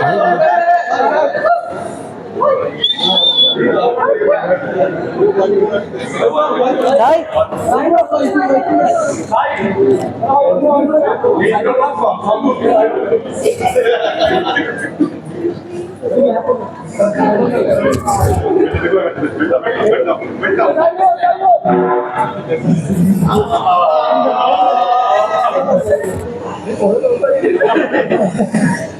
はい。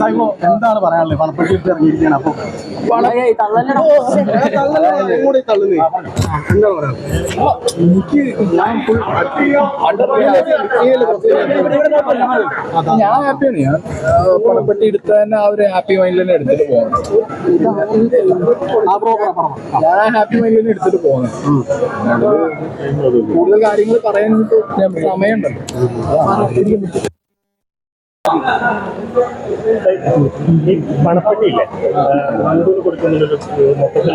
Simo എന്താണ് പറയാനുള്ളത്? പണപ്പെട്ടിട്ട് ഇറങ്ങിയിരിക്കുകയാണ്. അപ്പൊ എനിക്ക് ഞാൻ ഞാൻ ഹാപ്പിയാണ് ഞാൻ പണപ്പെട്ടി എടുത്ത തന്നെ ആ ഒരു ഹാപ്പി മൈൻഡിൽ തന്നെ എടുത്തിട്ട് പോകണം ഞാൻ ഹാപ്പി മൈൻഡിൽ തന്നെ എടുത്തിട്ട് പോകുന്നത് കൂടുതൽ കാര്യങ്ങൾ പറയാൻ ഞാൻ സമയമുണ്ടല്ലോ. ഈ പണപ്പെട്ടിയില്ലേ മണ്ടൂർ കൊടുക്കുന്നൊരു മൊത്തത്തിൽ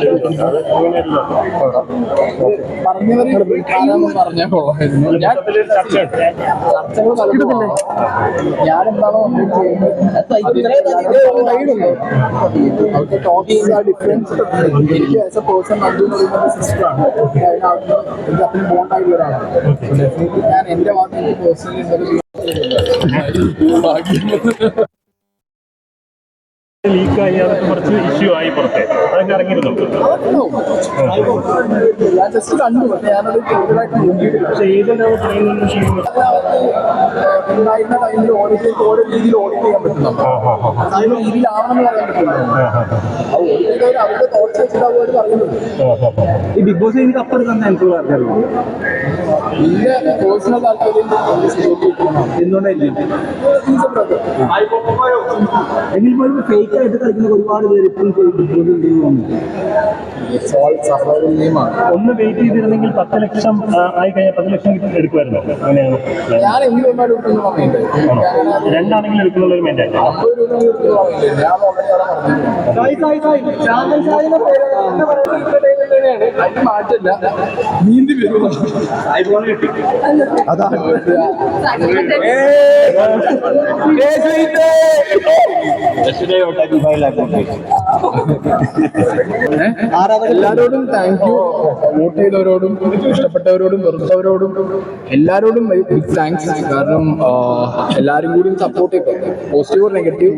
ഡിഫറൻസ് എനിക്ക് ആസ് എ പേഴ്സൺ നന്ദു എന്ന് പറയുന്നത് സിസ്റ്ററാണ് അതിനകത്ത് എനിക്ക് അത്രയും ബോണ്ട് ആയിട്ടുള്ള ഒരാളാണ്. ഞാൻ എന്റെ ഭാഗത്ത് എനിക്ക് പേഴ്സണലി എന്തെങ്കിലും Bak. ലീക്കായി അതൊക്കെ കുറച്ച് ഇഷ്യൂ ആയി പുറത്തെ. അതൊക്കെ ഇറങ്ങിയിരുന്നു. പക്ഷെ ഉണ്ടായിരുന്ന ടൈമിൽ ഓഡിറ്റ് ഓരോ രീതിയിൽ ഓഡിറ്റ് ചെയ്യാൻ പറ്റുന്നുണ്ട്. അതിന് രീതിയിലാവണമെന്ന് പറയാൻ പറ്റില്ല. അത് ഓഡിറ്റ് ചെയ്തവർ അവരുടെ തോട്ട്സ് വെച്ചിട്ട് അവർ പറയുന്നത്. ഈ ബിഗ് ബോസ് എനിക്ക് അപ്പുറം തന്നെ എനിക്ക് എന്റെ പേഴ്സണൽ താല്പര്യം എന്തുകൊണ്ടായിരിക്കും? എങ്കിൽ പോലും ഫേക്ക് ആയിട്ട് കളിക്കുന്ന ഒരുപാട് പേര് ഇപ്പോഴും ഒന്ന് വെയിറ്റ് ചെയ്തിരുന്നെങ്കിൽ പത്ത് ലക്ഷം ആയി കഴിഞ്ഞാൽ പത്ത് ലക്ഷം കിട്ടി എടുക്കുമായിരുന്നു. അങ്ങനെയാണ്. ഞാൻ എങ്ങനെ വന്നാലും എടുക്കുന്ന സമയത്ത് രണ്ടാണെങ്കിലും എടുക്കുന്ന ഒരു മെയിന്റെ അമ്പത് പറഞ്ഞിട്ടുണ്ട് അതിന് മാറ്റില്ല നീന്തി വരും അതാണ് എല്ലാരോടും താങ്ക് യു വോട്ട് ചെയ്തവരോടും ഇഷ്ടപ്പെട്ടവരോടും വെറുത്തവരോടും എല്ലാരോടും ബിഗ് താങ്ക്സ് കാരണം എല്ലാവരും എല്ലാരും കൂടി സപ്പോർട്ട് ചെയ്തു. പോസിറ്റീവ് ഓർ നെഗറ്റീവ്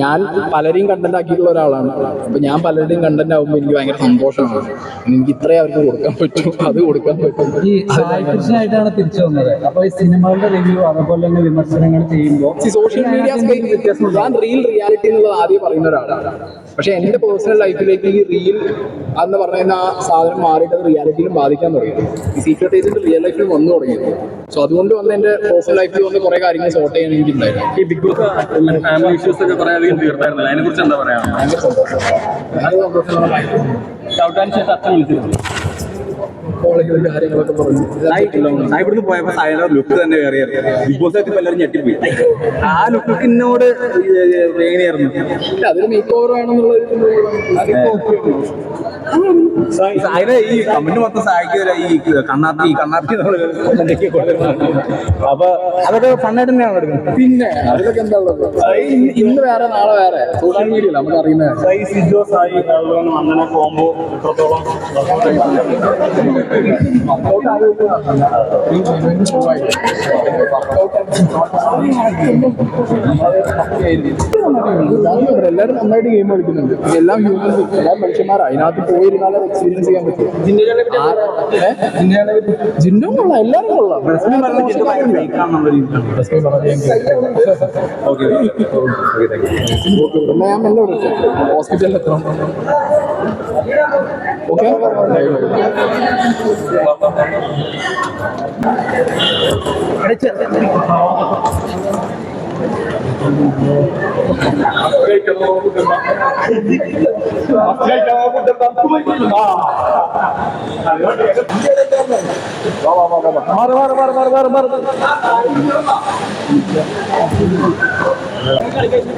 ഞാൻ പലരെയും കണ്ടന്റ് ആക്കിയിട്ടുള്ള ഒരാളാണ്. അപ്പൊ ഞാൻ പലരുടെയും കണ്ടന്റ് ആകുമ്പോൾ എനിക്ക് ഭയങ്കര സന്തോഷമാണ്. എനിക്ക് ഇത്രേ അവർക്ക് കൊടുക്കാൻ പറ്റും. അത് കൊടുക്കാൻ പറ്റും. ഈ തിരിച്ചു വന്നത്. അപ്പൊ ഈ സിനിമകളുടെ റിവ്യൂ അതുപോലെ തന്നെ വിമർശനങ്ങൾ ചെയ്യുമ്പോൾ സോഷ്യൽ മീഡിയ ഞാൻ റിയൽ റിയാലിറ്റി എന്നുള്ളത് ആദ്യം പറയുന്ന ഒരാളാണ്. പക്ഷെ എന്റെ പേഴ്സണൽ ലൈഫിലേക്ക് ഈ റിയൽ എന്ന് പറയുന്ന ആ സാധനം മാറിയിട്ട് അത് റിയാലിറ്റിയിലും ബാധിക്കാൻ തുടങ്ങി ഈ സീക്രട്ട് ഏജന്റ് റിയൽ ലൈഫിൽ വന്നു തുടങ്ങിയത് സോ അതുകൊണ്ട് വന്ന് എന്റെ പേഴ്സണൽ ലൈഫിൽ വന്ന് കുറെ കാര്യങ്ങൾ സോർട്ട് ചെയ്യാൻ എനിക്ക് ഉണ്ടായിരുന്നു ഈ ബിഗ് ബോസ് ഫാമിലി ഇഷ്യൂസ് ഒക്കെ കുറെ അധികം തീർത്തായിരുന്നില്ല. അതിനെ കുറിച്ച് എന്താ പറയാ ഭയങ്കര സന്തോഷം. डाऊट आणि शेतात मिळतील കോളേജിലെ കാര്യങ്ങളൊക്കെ പറഞ്ഞു. ഇവിടുന്ന് പോയപ്പോ സായന ലുക്ക് തന്നെ വേറെ ബിഗ് ബോസ് എത്തിയപ്പോ എല്ലാവരും ഞെട്ടിപ്പോയി. ആ ലുക്ക് എന്നോട് എങ്ങനെയായിരുന്നു? ഇല്ല, അതൊരു മേക്ക് ഓവർ വേണമെന്നുള്ള സായന ഈ കമന്റ് മൊത്തം സഹായിക്കില്ല ഈ എന്തൊക്കെയോ കൊണ്ടുവരുന്നതാണ്. അപ്പൊ അതൊക്കെ ഫണ്ണായിട്ട് തന്നെയാണ് എടുക്കുന്നത്? പിന്നെ അതിലൊക്കെ എന്താ ഉള്ളത്? ഇന്ന് ഇന്ന് വേറെ നാളെ വേറെ. സോഷ്യൽ മീഡിയ നമുക്ക് അറിയുന്നത് അങ്ങനെ കോംബോ എത്രത്തോളം എല്ലാവരും നന്നായിട്ട് ഗെയിം കളിക്കുന്നുണ്ട്. എല്ലാം ഹ്യൂമൻസ് എല്ലാം മനുഷ്യന്മാരാ. അതിനകത്ത് പോയിരുന്നാലും എക്സ്പീരിയൻസ് ചെയ്യാൻ പറ്റും. ജിൻഡോ കൊള്ളാം എല്ലാവരും കൊള്ളാം. ഞാൻ എല്ലാം ഹോസ്പിറ്റലിൽ ജിത്തു ഭയങ്കര fake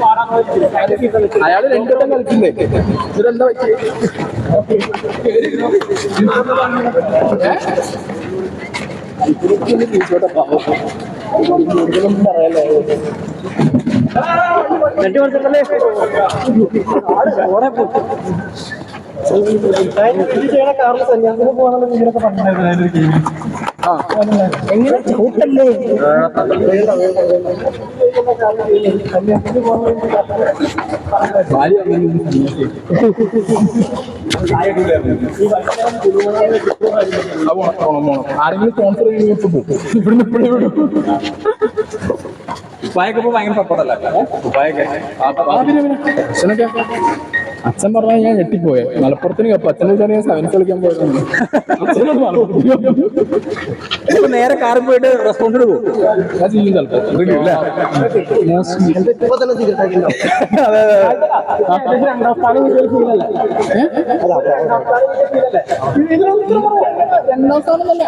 ആണെന്നുള്ള രീതിയിലാണ്. Okay, okay. Okay, thank you. എന്നാ ഞാൻ മെല്ലെ വിളിച്ചു ഹോസ്പിറ്റലിൽ എത്തണം ഓക്കെ മാറി മാറി മാറി മാറി മാറി മാറി അയാൾ രണ്ടുവട്ടം കളിക്കുന്നേ ഇതെന്താ പറ്റി എങ്ങനെ? ചൂട്ടല്ലേ. ആരെങ്കിലും സ്പോൺസർ ചെയ്യുന്ന പോകും ഇവിടുന്ന് ഇപ്പോഴേ വിടും. ഉപ്പായൊക്കെ ഭയങ്കര സപ്പോർട്ടല്ല ഉപ്പായൊക്കെ. അച്ഛൻ പറഞ്ഞാൽ ഞാൻ ഞെട്ടിപ്പോയെ മലപ്പുറത്തിന് കപ്പ് അച്ഛനെ ചെറിയ സെവൻസ് കളിക്കാൻ ഇപ്പൊ നേരെ കാറിൽ പോയിട്ട് റെസ്പോണ്ട് പോകും ഞാൻ ചെയ്യും രണ്ടാം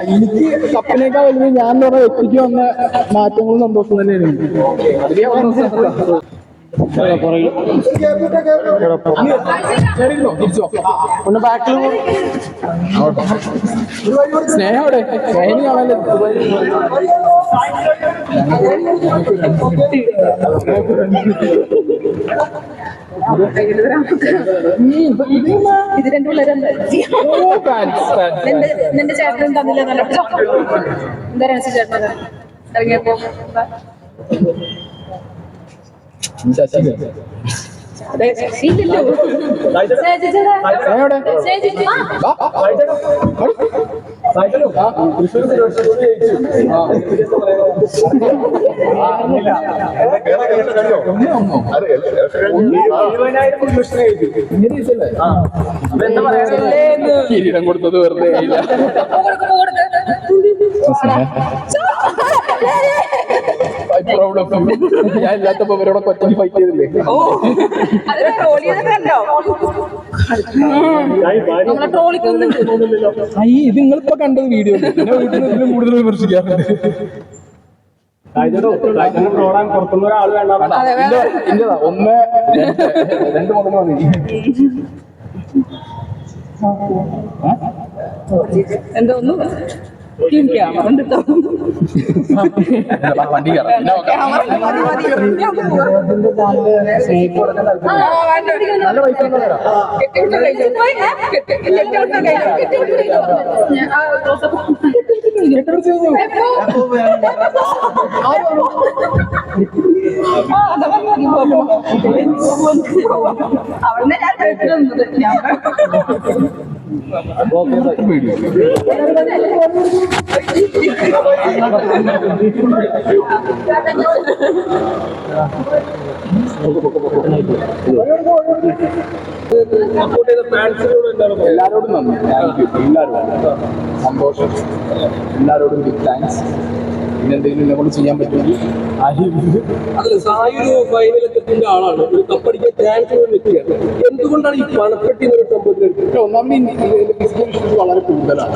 എനിക്ക് കപ്പിനേക്കാൾ വലിയ ഞാൻ പറഞ്ഞ വ്യക്തിക്ക് വന്ന മാറ്റങ്ങളും സന്തോഷം തന്നെയാണ് ഒന്ന് ബാക്കിൽ സ്നേഹം അവിടെ സ്നേഹം കാണാനല്ലേ ഇത് രണ്ടു പിള്ളേരെന്താ നിന്റെ തന്നില്ല നല്ല എന്താ രഹസ്യ ചേട്ടൻ ഇറങ്ങിയപ്പോ കിരീടം കൊടുത്തത് വെറുതെ you. ഞാൻ ഇല്ലാത്തപ്പോ ഇവരോടൊക്കെ ഒറ്റയ്ക്ക് ഫൈറ്റ് ചെയ്തില്ലേ? അയ്യ ഇത് നിങ്ങളിപ്പോ കണ്ടത് വീഡിയോ പിന്നെ വീട്ടിൽ നിന്ന് ഇതിലും കൂടുതൽ വിമർശിക്കാറുണ്ട് ഒന്ന് രണ്ട് മുതൽ മതി. എന്തോന്നു വണ്ടി നല്ല പൈസ കഴിഞ്ഞു. ഞാൻ പോ. ഞാൻ Thank എല്ലാരോടും നന്ദി. താങ്ക് യു എല്ലാവരോടും സന്തോഷം. എല്ലാരോടും ബിഗ് താങ്ക്സ് പിന്നെ എന്തെങ്കിലും എന്നെ കൊണ്ട് ചെയ്യാൻ പറ്റുമെങ്കിൽ ഫൈനലെത്തിന്റെ ആളാണ്. ഒരു കപ്പടിക്കാൻ ചാൻസ് ഉള്ള വ്യക്തിയാണ് എന്തുകൊണ്ടാണ് ഈ പണപ്പെട്ടി എന്നൊരു സംഭവത്തിൽ പക്ഷെ ഒന്നാമത് ഫിസിക്കൽ ഇഷ്യൂസ് വളരെ കൂടുതലാണ്.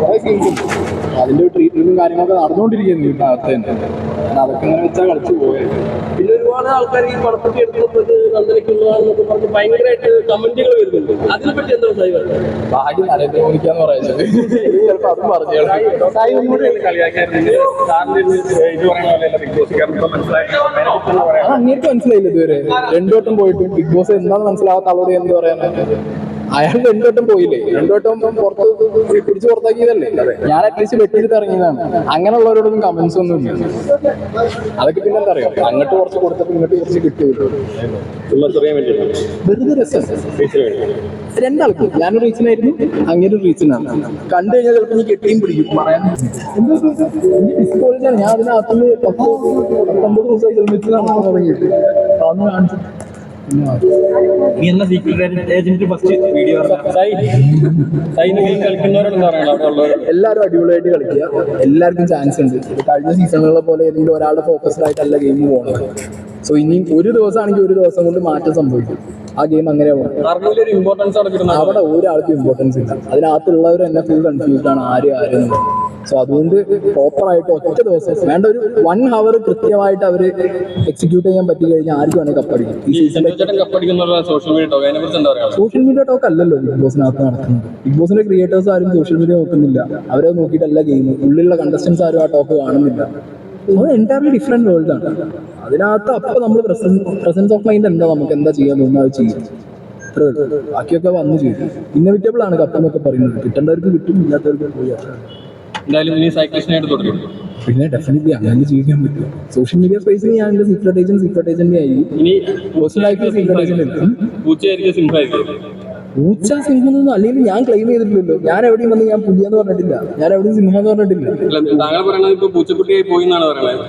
കുറെ അതിന്റെ ട്രീറ്റ്മെന്റും കാര്യങ്ങളൊക്കെ നടന്നുകൊണ്ടിരിക്കുന്നു ഇതിനകത്ത് തന്നെ. ഞാൻ അതൊക്കെ ഇങ്ങനെ വെച്ചാൽ കളിച്ചു പോയത് പിന്നെ ഒരുപാട് ആൾക്കാർ ഈ പടത്തിൽ എടുക്കുന്നത് നന്ദനയ്ക്കുള്ളതാണെന്നൊക്കെ പറഞ്ഞ് ഭയങ്കരമായിട്ട് കമന്റുകൾ വരുന്നുണ്ട്. അതിനെപ്പറ്റി എന്താ സായി പറയുന്നത് ഭാഗ്യം നരേന്ദ്രമോദിക്കാന്ന് പറയുന്നത്. ചിലപ്പോൾ അത് പറഞ്ഞു സായി ഒന്നുകൂടി പോലെ അത് അങ്ങേർക്ക് മനസ്സിലായില്ല ഇതുവരെ. രണ്ടു വട്ടം പോയിട്ടും ബിഗ് ബോസ് എന്താന്ന് മനസ്സിലാവാത്ത ആളോട് എന്ത് പറയാനാണ്? അയാൾ രണ്ടു വട്ടം പോയില്ലേ? രണ്ടു വട്ടം പുറത്ത് പിടിച്ച് പുറത്താക്കിയതല്ലേ? ഞാൻ അറ്റ്ലീസ്റ്റ് വെട്ടിയെടുത്ത് ഇറങ്ങിയതാണ്. അങ്ങനെയുള്ളവരോടൊന്നും കമന്റ്സ് ഒന്നും ഇല്ല. അതൊക്കെ പിന്നെ എന്താ അറിയോ? അങ്ങോട്ട് കുറച്ച് കൊടുത്തപ്പോൾ ഇങ്ങോട്ട് കുറച്ച് കിട്ടിയുള്ളൂ വെറുതെ രസം. രണ്ടാൾക്കും. ഞാനൊരു റീസണായിരുന്നു അങ്ങനെ ഒരു റീസണാണ് കണ്ടു കഴിഞ്ഞാൽ ചിലപ്പോൾ നീ കെട്ടിയും പിടിക്കും പറയാൻ. ഞാൻ അതിനകത്തുനിന്ന് പത്ത് പത്തൊമ്പത് ദിവസമായി നിർമ്മിച്ച് നടത്താൻ തുടങ്ങിയിട്ട്. അന്ന് കാണിച്ചു. നീ എന്നാ സീക്രട്ട് ഏജന്റ് ഫസ്റ്റ് വീഡിയോ എല്ലാവരും അടിപൊളിയായിട്ട് കളിക്കുക. എല്ലാവർക്കും ചാൻസ് ഉണ്ട്. കഴിഞ്ഞ സീസണുകളെ പോലെ ഏതെങ്കിലും ഒരാളുടെ ഫോക്കസ്ഡ് ആയിട്ടല്ല ഗെയിം പോകുന്നത് സോ ഇനി ഒരു ദിവസം ആണെങ്കിൽ ഒരു ദിവസം കൊണ്ട് മാറ്റം സംഭവിക്കും. ആ ഗെയിം അങ്ങനെ പോകും അവിടെ ഒരാൾക്കും ഇമ്പോർട്ടൻസ് ഇല്ല. അതിനകത്തുള്ളവർ എന്നെ ഫുൾ കൺഫ്യൂസ്ഡ് ആണ്. ആര് ആര് സോ അതുകൊണ്ട് പ്രോപ്പർ ആയിട്ട് ഒറ്റ ദിവസം വേണ്ട ഒരു വൺ ഹവർ കൃത്യമായിട്ട് അവർ എക്സിക്യൂട്ട് ചെയ്യാൻ പറ്റി കഴിഞ്ഞാൽ ആർക്കും വേണമെങ്കിൽ കപ്പടിക്കും സോഷ്യൽ മീഡിയ ടോക്ക് അല്ലല്ലോ ബിഗ് ബോസിനകത്ത് നടക്കുന്നത് ബിഗ് ബോസിന്റെ ക്രിയേറ്റേഴ്സ് ആരും സോഷ്യൽ മീഡിയ നോക്കുന്നില്ല. അവരെ നോക്കിയിട്ടല്ല ഗെയിം ഉള്ളിലുള്ള കണ്ടസ്റ്റൻസ് ആരും ആ ടോക്ക് കാണുന്നില്ല. അത് എന്റയർലി ഡിഫറെന്റ് വേൾഡ് ആണ്. അതിനകത്ത് അപ്പൊ നമ്മൾ പ്രസൻസ് ഓഫ് മൈൻഡ് എന്താ? നമുക്ക് എന്താ ചെയ്യാൻ തോന്നുന്നത്? അത് ചെയ്യും. ബാക്കിയൊക്കെ വന്നു ചെയ്യും. ഇന്നവിറ്റബിൾ ആണ് കപ്പ് എന്നൊക്കെ പറയുന്നത്. കിട്ടേണ്ടവർക്ക് കിട്ടും ഇല്ലാത്തവർക്ക് പോയി. എന്തായാലും ഇനി സൈക്ലിസ്റ്റിനായിട്ട് തുടരും. പിന്നെ ഡെഫിനറ്റ്ലി അങ്ങനെ ജീവിക്കാൻ പറ്റും. സോഷ്യൽ മീഡിയ സ്പേസിൽ ഞാൻ എന്റെ സീക്രട്ട് ഏജന്റ് സീക്രട്ട് ഏജന്റ് ആയി ഇനി പേഴ്സണൽ ലൈഫിൽ സീക്രട്ട് ഏജന്റ് എടുക്കും പൂച്ചയായിരിക്കും സിംഹായിരിക്കും പൂച്ച സിംഹം അല്ലെങ്കിൽ ഞാൻ ക്ലെയിം ചെയ്തിട്ടില്ലല്ലോ. ഞാൻ എവിടെയും വന്ന് ഞാൻ പുലിയെന്ന് പറഞ്ഞിട്ടില്ല. ഞാൻ എവിടെയും സിംഹം എന്ന് പറഞ്ഞിട്ടില്ല. താങ്കൾ ഇപ്പൊ പൂച്ചക്കുട്ടിയായി പോയി എന്നാണ് പറയുന്നത്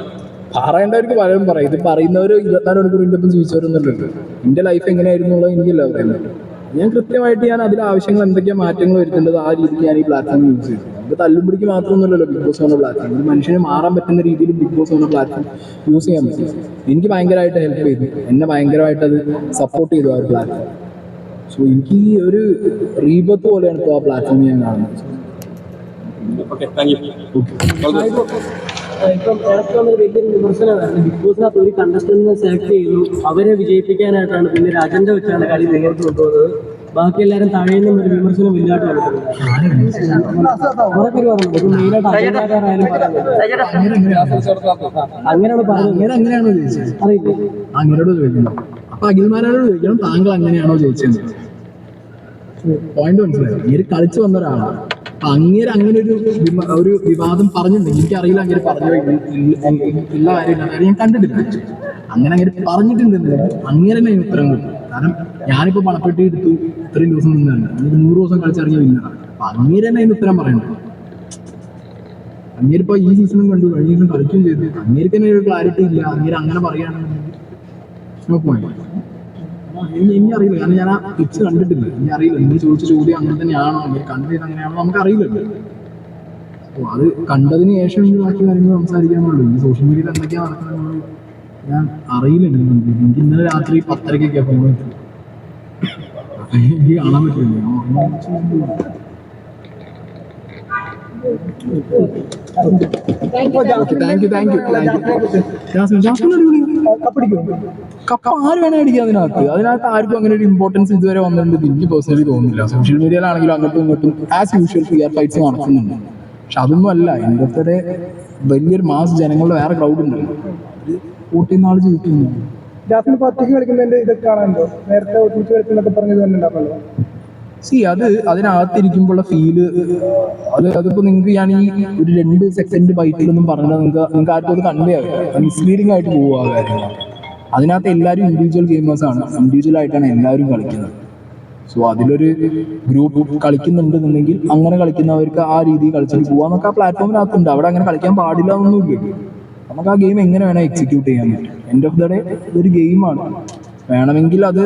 പറയേണ്ടവർക്ക് പലരും പറയും. ഇത് പറയുന്നവര് ഇരുപത്തിനാല് മണിക്കൂർ എന്റെ ഒപ്പം ജീവിച്ചവരൊന്നുമല്ലല്ലോ. എന്റെ ലൈഫ് എങ്ങനെയായിരുന്നു എന്നുള്ളത് എനിക്കല്ല പറയുന്നത് ഞാൻ കൃത്യമായിട്ട് ഞാൻ അതിലെ ആവശ്യങ്ങൾ എന്തൊക്കെയാണ് മാറ്റങ്ങൾ വരുത്തേണ്ടത് ആ രീതിക്ക് ഞാൻ ഈ പ്ലാറ്റ്ഫോം യൂസ് ചെയ്തു. ഇത് തല്ലുപിടിക്ക് മാത്രമൊന്നുമല്ലല്ലോ ബിഗ് ബോസ് എന്ന പ്ലാറ്റ്ഫോം ഒരു മനുഷ്യന് മാറാൻ പറ്റുന്ന രീതിയിൽ ബിഗ് ബോസ് എന്ന പ്ലാറ്റ്ഫോം യൂസ് ചെയ്യാൻ പറ്റും. എനിക്ക് ഭയങ്കരമായിട്ട് ഹെൽപ്പ് ചെയ്തു. എന്നെ ഭയങ്കരമായിട്ട് അത് സപ്പോർട്ട് ചെയ്തു ആ ഒരു പ്ലാറ്റ്ഫോം സോ എനിക്ക് ഈ ഒരു റീബത്ത് പോലെയാണ് ഇപ്പോൾ ആ പ്ലാറ്റ്ഫോം ഞാൻ കാണുന്നത്. ഓക്കെ താങ്ക് യു ഇപ്പം ഏറ്റവും ഒരു വലിയൊരു വിമർശനമായിരുന്നു ബിഗ് ബോസിനകത്ത് ഒരു കണ്ടസ്റ്റന്റിനെ സെലക്ട് ചെയ്തു അവരെ വിജയിപ്പിക്കാനായിട്ടാണ് പിന്നെ ഒരു അജണ്ട വെച്ചാണ് കളി നേരിട്ട് കൊണ്ടുപോകുന്നത്. ബാക്കി എല്ലാവരും തഴയുന്ന ഒരു വിമർശനം കുറെ പേര് പറഞ്ഞു ഇത് മെയിനായിട്ട് അജണ്ടക്കാരായാലും അങ്ങനെയാണ് പറഞ്ഞത്. അങ്ങനെ അങ്ങനെയാണോ ചോദിച്ചത്? അറിയില്ല. ചോദിക്കണം അപ്പൊ അഖിൽമാരോട് ചോദിക്കണം. താങ്കൾ അങ്ങനെയാണോ ചോദിച്ചത്? പോയിന്റ് മനസ്സിലായി. ഈ കളിച്ചു വന്ന ഒരാളാണ്. അങ്ങേര് അങ്ങനെ ഒരു ഒരു വിവാദം പറഞ്ഞിട്ടുണ്ടെങ്കിൽ എനിക്കറിയില്ല അങ്ങനെ പറഞ്ഞു ഇല്ല കാര്യമില്ല. കാര്യം ഞാൻ കണ്ടിട്ടില്ല. അങ്ങനെ അങ്ങനെ പറഞ്ഞിട്ടുണ്ടെങ്കിൽ അങ്ങനെ തന്നെ ഉത്തരം കിട്ടും കാരണം ഞാനിപ്പോ പണപ്പെട്ടി എടുത്തു. ഇത്രയും ദിവസം നിന്നല്ല എനിക്ക് നൂറ് ദിവസം കളിച്ചിറങ്ങിയില്ല അപ്പൊ അങ്ങനെ തന്നെ അതിന് ഉത്തരം പറയണം. അങ്ങേരിപ്പോ ഈ സീസണും കണ്ടു. കഴിഞ്ഞ സീസൺ കളിക്കുകയും ചെയ്തു. അങ്ങനെ തന്നെ ഒരു ക്ലാരിറ്റി ഇല്ല. അങ്ങേര് അങ്ങനെ പറയുകയാണെന്നുണ്ടെങ്കിൽ. Point. ഇനി ഇനി അറിയില്ല. കാരണം ഞാൻ ആ പിച്ച് കണ്ടിട്ടില്ല. ഇനി അറിയില്ല. നിങ്ങൾ ചോദിച്ച ചോദ്യം അങ്ങനെ തന്നെയാണോ? അല്ലെങ്കിൽ കണ്ടത് അങ്ങനെയാണോ നമുക്ക് അറിയില്ലല്ലോ. അപ്പോൾ അത് കണ്ടതിന് ശേഷം ഇനി ബാക്കി കാര്യങ്ങൾ സംസാരിക്കാനുള്ളൂ ഈ സോഷ്യൽ മീഡിയയിൽ എന്തൊക്കെയാ നടക്കുന്നത് ഞാൻ അറിയില്ല. എനിക്ക് ഇന്നലെ രാത്രി പത്തരക്കൊക്കെയാണ് ഫോൺ എനിക്ക് കാണാൻ പറ്റില്ല. Thank you thank you Jasmine Jasmine കപ്പ ആര് വേണേ അടിക്കാം അതിനകത്ത്? അതിനകത്ത് ആർക്കും അങ്ങനെ ഒരു ഇമ്പോർട്ടൻസ് ഇതുവരെ വന്നിട്ടുണ്ട് എനിക്ക് പേഴ്സണലി തോന്നുന്നില്ല. സോഷ്യൽ മീഡിയയിലാണെങ്കിലും അങ്ങോട്ടും ഇങ്ങോട്ടും ആസ് യൂഷ്വൽ ഫിയർ ഫൈറ്റ്സ് നടക്കുന്നുണ്ട്. പക്ഷെ അതൊന്നും അല്ല. ഇന്നത്തെ വലിയൊരു മാസ് ജനങ്ങളുടെ വേറെ ക്രൗഡ് ഉണ്ടല്ലോ കൂട്ടി നാൾ ജീവിക്കുന്നുണ്ട് ജാസ്മിൻ ഒറ്റയ്ക്ക് കളിക്കുന്നതിന്റെ ഇതൊക്കെ കാണാനുണ്ടോ? നേരത്തെ ഒരുമിച്ച് കളിക്കുന്നൊക്കെ പറഞ്ഞത് തന്നെ ഉണ്ടാവുമല്ലോ സി അത് അതിനകത്തിരിക്കുമ്പോഴുള്ള ഫീൽ അത് അതിപ്പോ നിങ്ങൾക്ക് ഞാൻ ഈ ഒരു രണ്ട് സെക്കൻഡ് ബൈറ്റിലൊന്നും പറഞ്ഞാൽ നിങ്ങൾക്ക് നിങ്ങൾക്ക് ആർക്കും അത് കൺവേ ആകും മിസ്ലീഡിംഗ് ആയിട്ട് പോവുക കാര്യങ്ങൾ അതിനകത്ത് എല്ലാവരും ഇൻഡിവിജ്വൽ ഗെയിമേഴ്സ് ആണ്. ഇൻഡിവിജ്വൽ ആയിട്ടാണ് എല്ലാവരും കളിക്കുന്നത്. സോ അതിലൊരു ഗ്രൂപ്പ് കളിക്കുന്നുണ്ടെന്നുണ്ടെങ്കിൽ അങ്ങനെ കളിക്കുന്നവർക്ക് ആ രീതിയിൽ കളിച്ചിട്ട് പോവാന്നൊക്കെ ആ പ്ലാറ്റ്ഫോമിനകത്തുണ്ട് അവിടെ അങ്ങനെ കളിക്കാൻ പാടില്ല എന്നൊന്നുമില്ല. നമുക്ക് ആ ഗെയിം എങ്ങനെ വേണം എക്സിക്യൂട്ട് ചെയ്യാൻ പറ്റും. എൻഡ് ഓഫ് ദ ഡേ ഇതൊരു ഗെയിമാണ് വേണമെങ്കിൽ അത്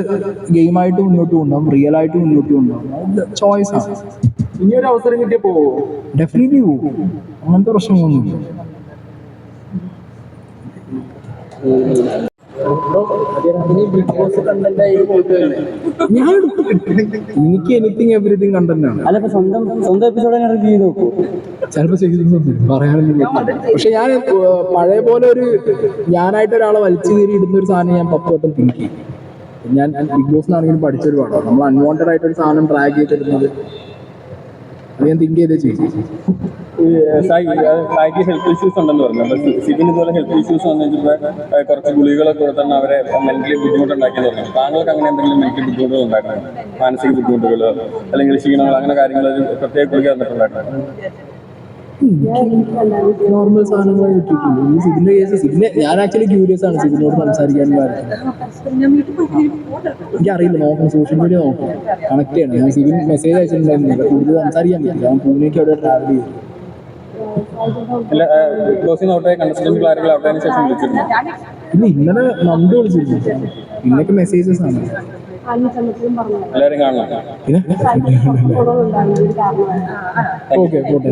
ഗെയിമായിട്ട് മുന്നോട്ട് കൊണ്ടുപോകും റിയൽ ആയിട്ട് മുന്നോട്ട് കൊണ്ടുപോകും. ചോയ്സ് ആണ്. ഇനിയൊരു അവസരം കിട്ടിയ പോവോ. ഡെഫിനറ്റ്ലി പോകും അങ്ങനത്തെ പ്രശ്നമൊന്നുമില്ല ബിഗ് ബോസ് കണ്ടന്റായി പോയിട്ട് ഞാൻ. എനിക്ക് എനിത്തിങ് എവറിത്തിങ് കണ്ടന്റ് ആണ്. അല്ല സ്വന്തം സ്വന്തം എപ്പിസോഡ് റിവ്യൂ ചെയ്ത് നോക്കൂ. ചിലപ്പോൾ പറയാനൊന്നും പക്ഷെ ഞാൻ പഴയ പോലെ ഒരു ഞാനായിട്ട് ഒരാളെ വലിച്ചു കയറി ഇടുന്ന ഒരു സാധനം ഞാൻ പത്തോട്ടം തിങ്ക് ചെയ്യും. ഞാൻ ബിഗ് ബോസ് ആണെങ്കിലും പഠിച്ചൊരു പാടാണ് നമ്മൾ അൺവാണ്ടഡ് ആയിട്ട് ഒരു സാധനം ട്രാക്ക് ചെയ്തിടുന്നത്. അത് ഞാൻ തിങ്ക് ചെയ്തേ ചെയ്തു സായിക്ക് ഹെൽത്ത് ഇഷ്യൂസ് ഉണ്ടെന്ന് പറഞ്ഞു. അപ്പൊ സിബിന് ഇതുപോലെ ഹെൽത്ത് ഇഷ്യൂസ് വന്നു കഴിഞ്ഞപ്പോൾ കുറച്ച് ഗുളികളൊക്കെ കൊടുത്താണ് അവരെ മെന്റലി ബുദ്ധിമുട്ടുണ്ടാക്കിയെന്ന് പറഞ്ഞു. താങ്കൾക്ക് അങ്ങനെ എന്തെങ്കിലും മെന്റലി ബുദ്ധിമുട്ടുകൾ ഉണ്ടായിരുന്നു മാനസിക ബുദ്ധിമുട്ടുകൾ അല്ലെങ്കിൽ ക്ഷീണങ്ങൾ അങ്ങനെ കാര്യങ്ങൾ പ്രത്യേക ഗുളിക തന്നിട്ടുണ്ടായിരുന്നു നോർമൽ സാധനങ്ങളെ കിട്ടിയിട്ടുള്ളൂ ഈ സിബിന്റെ കേസ് സിബിനെ ഞാൻ ആക്ച്വലി ക്യൂരിയസ് ആണ് സിബിനോട് സംസാരിക്കാൻ പോട്ടെ എനിക്കറിയില്ല നോക്കണം. സോഷ്യൽ മീഡിയ നോക്കണം. കണക്ട് ചെയ്യണം. ഞാൻ സിബിൻ മെസ്സേജ് അയച്ചിട്ടുണ്ടായിരുന്നില്ല. കൂടുതൽ സംസാരിക്കാൻ പറ്റില്ല. ഞാൻ പൂനെക്ക് അവിടെ ട്രാവൽ ചെയ്തു. അല്ല നിന്ന് ഔട്ടായ കണ്ടസ്റ്റന്റുകൾ ആരെങ്കിലും ഔട്ടായതിനു ശേഷം വിളിച്ചിരുന്നു. ഇല്ല ഇന്നലെ നന്ദി വിളിച്ചിരുന്നു. ഇന്നൊക്കെ മെസ്സേജസ് ആണ്. എല്ലാവരും കാണണം പിന്നെ ഓക്കെ. പോട്ടെ